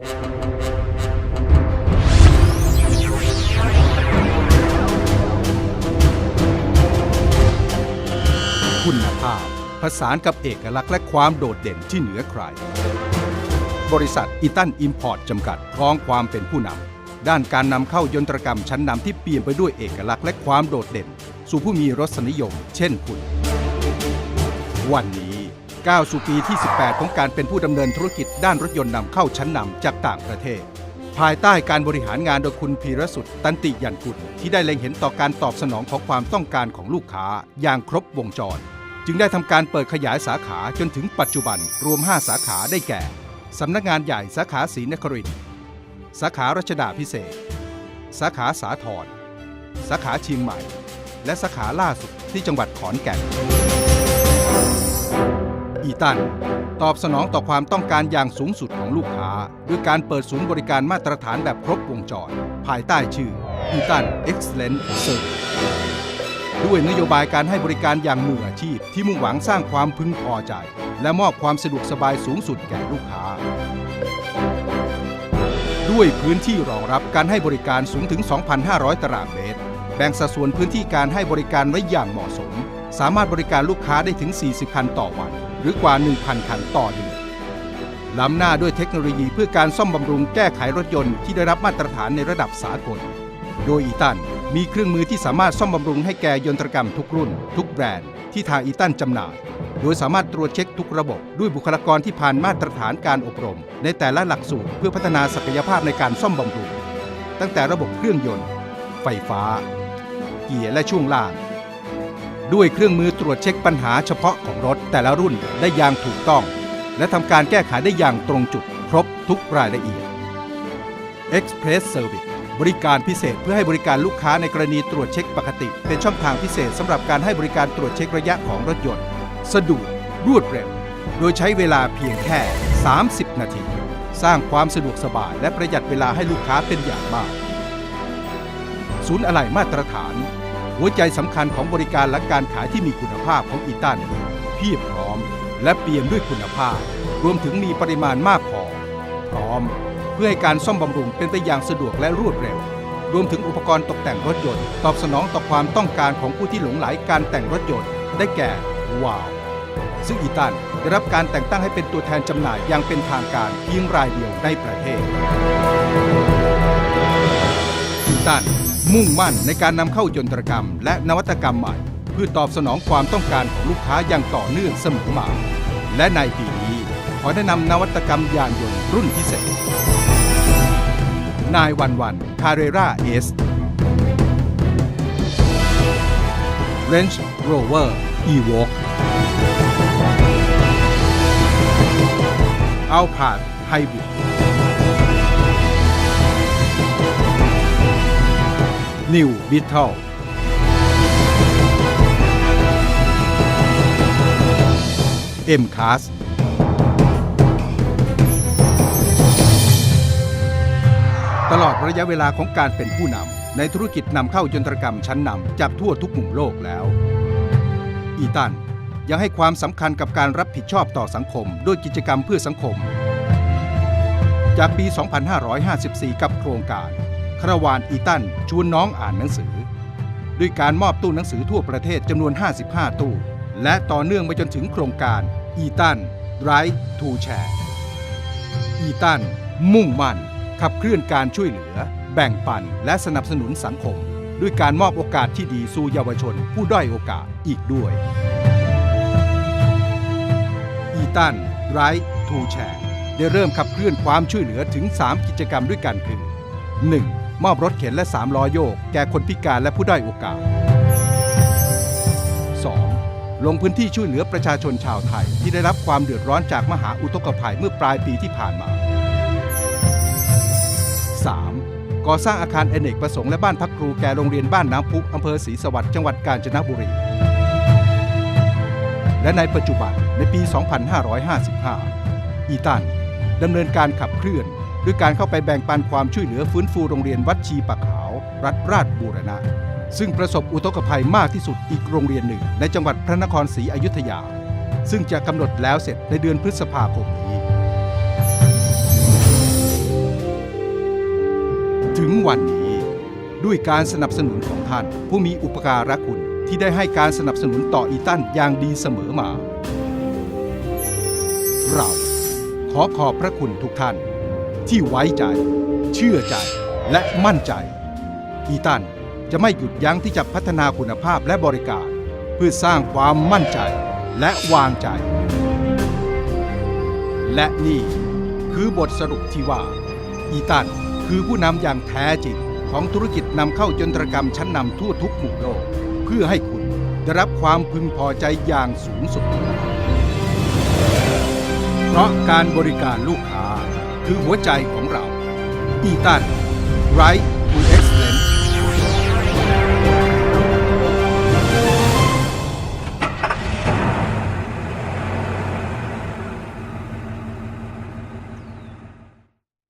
คุณภาพผสานกับเอกลักษณ์และความโดดเด่นที่เหนือใคร บริษัทอีตันอิมพอร์ตจำกัดครองความเป็นผู้นำ ด้านการนำเข้ายนตรกรรมชั้นนำที่เปลี่ยนไปด้วยเอกลักษณ์และความโดดเด่น สู่ผู้มีรสนิยม เช่นคุณ วันนี้ ก้าวสู่ปีที่ 18 ของการเป็นผู้ดำเนินธุรกิจด้านรถยนต์นำเข้าชั้นนำจากต่างประเทศ ภายใต้การบริหารงานโดยคุณพีรสุทธิ์ตันติยันกุลที่ได้เล็งเห็นต่อการตอบสนองของความต้องการของลูกค้าอย่างครบวงจร จึงได้ทำการเปิดขยายสาขาจนถึงปัจจุบันรวม 5 สาขาได้แก่สำนักงานใหญ่สาขาศรีนครินทร์สาขารัชดาพิเศษ สาขาสาทรสาขาเชียงใหม่ และสาขาล่าสุดที่จังหวัดขอนแก่น อีตันตอบสนองต่อความต้องการอย่างสูงสุดของลูกค้า ด้วยการเปิดศูนย์บริการมาตรฐานแบบครบวงจร ภายใต้ชื่ออีตัน Excellent Service ด้วยนโยบายการให้บริการอย่างมืออาชีพที่มุ่งหวังสร้างความพึงพอใจ และมอบความสะดวกสบายสูงสุดแก่ลูกค้า ด้วยพื้นที่รองรับการให้บริการสูงถึง 2,500 ตารางเมตร แบ่งสัดส่วนพื้นที่การให้บริการไว้อย่างเหมาะสม สามารถบริการลูกค้าได้ถึง 40 คันต่อวัน หรือกว่า 1,000 คันต่อเดือนล้ำหน้าด้วยเทคโนโลยีเพื่อการซ่อมบำรุงแก้ไขรถยนต์ที่ได้รับมาตรฐานในระดับสากล โดยอีตันมีเครื่องมือที่สามารถซ่อมบำรุงให้แก่ยนตรกรรมทุกรุ่น ทุกแบรนด์ที่ทางอีตันจำหน่าย โดยสามารถตรวจเช็คทุกระบบ ด้วยบุคลากรที่ผ่านมาตรฐานการอบรม ในแต่ละหลักสูตรเพื่อพัฒนาศักยภาพในการซ่อมบำรุง ตั้งแต่ระบบเครื่องยนต์ ไฟฟ้า เกียร์และช่วงล่าง ด้วยเครื่องมือตรวจเช็คปัญหาเฉพาะของรถแต่ละรุ่นได้อย่างถูกต้อง และทำการแก้ไขได้อย่างตรงจุดครบทุกรายละเอียด Express Service บริการพิเศษเพื่อให้บริการลูกค้าในกรณีตรวจเช็คปกติ เป็นช่องทางพิเศษสำหรับการให้บริการตรวจเช็คระยะของรถยนต์ สะดวกรวดเร็ว โดยใช้เวลาเพียงแค่ 30 นาที สร้างความสะดวกสบายและประหยัดเวลาให้ลูกค้าเป็นอย่างมาก ศูนย์อะไหล่มาตรฐาน หัวใจสำคัญของบริการและการขายที่มีคุณภาพของอีตันเพียบพร้อม และเปี่ยมด้วยคุณภาพ รวมถึงมีปริมาณมากพอ พร้อม เพื่อให้การซ่อมบำรุงเป็นไปอย่างสะดวกและรวดเร็ว รวมถึงอุปกรณ์ตกแต่งรถยนต์ ตอบสนองต่อความต้องการของผู้ที่หลงไหลการแต่งรถยนต์ ได้แก่วาวซึ่งอีตันได้รับการแต่งตั้งให้เป็นตัวแทนจำหน่ายอย่างเป็นทางการเพียงรายเดียวในประเทศอีตัน มุ่งมั่นในการนำเข้ายนตรกรรม และนวัตกรรมใหม่ เพื่อตอบสนองความต้องการของลูกค้าอย่างต่อเนื่องเสมอมา และในปีนี้ขอแนะนำนวัตกรรมยานยนต์รุ่นพิเศษนายวันวันคาเรราเอสเรนจ์โรเวอร์อีวอคอัลพาดไฮบริด Range Rover Evoque Alphard Hybrid New Beetle M Class ตลอดระยะเวลาของการเป็นผู้นำในธุรกิจนำเข้ายนตรกรรมชั้นนำจากทั่วทุกมุมโลกแล้ว อีตันยังให้ความสำคัญกับการรับผิดชอบต่อสังคม ด้วยกิจกรรมเพื่อสังคม จากปี 2554 กับโครงการ คาราวานอีตันชวนน้องอ่านหนังสือ ด้วยการมอบตู้หนังสือทั่วประเทศจำนวน 55 ตู้ และต่อเนื่องไปจนถึงโครงการอีตันไรทูแชร์อีตันมุ่งมั่น ขับเคลื่อนการช่วยเหลือ แบ่งปัน และสนับสนุนสังคม ด้วยการมอบโอกาสที่ดีสู่เยาวชน ผู้ด้อยโอกาสอีกด้วยอีตันไรทูแชร์ได้เริ่มขับเคลื่อนความช่วยเหลือถึง 3 กิจกรรมด้วยกันคือ 1. มอบรถเข็นและ3ล้อโยก แก่คนพิการและผู้ด้อยโอกาส 2. ลงพื้นที่ช่วยเหลือประชาชนชาวไทย ที่ได้รับความเดือดร้อนจากมหาอุทกภัยเมื่อปลายปีที่ผ่านมา 3. ก่อสร้างอาคารอเนกประสงค์และบ้านพักครูแก่โรงเรียนบ้านน้ำพุอำเภอศรีสวัสดิ์จังหวัดกาญจนบุรี และในปัจจุบันในปี 2555 อีตันดำเนินการขับเคลื่อน ด้วยการเข้าไปแบ่งปันความช่วยเหลือฟื้นฟูโรงเรียนวัดชีปะขาว รัฐราชบูรณะ ซึ่งประสบอุทกภัยมากที่สุดอีกโรงเรียนหนึ่ง ในจังหวัดพระนครศรีอยุธยา ซึ่งจะกำหนดแล้วเสร็จในเดือนพฤษภาคมนี้ ถึงวันนี้ ด้วยการสนับสนุนของท่าน ผู้มีอุปการะคุณที่ได้ให้การสนับสนุนต่ออีตันอย่างดีเสมอมา เราขอขอบพระคุณทุกท่าน ที่ไว้ใจ เชื่อใจและมั่นใจ อีตันจะไม่หยุดยั้งที่จะพัฒนาคุณภาพและบริการ เพื่อสร้างความมั่นใจและวางใจ และนี่คือบทสรุปที่ว่า อีตันคือผู้นำอย่างแท้จริงของธุรกิจนำเข้ายนตรกรรมชั้นนำทั่วทุกหมู่โลก เพื่อให้คุณได้รับความพึงพอใจอย่างสูงสุด เพราะการบริการลูก คือหัวใจของเรา อีตันไร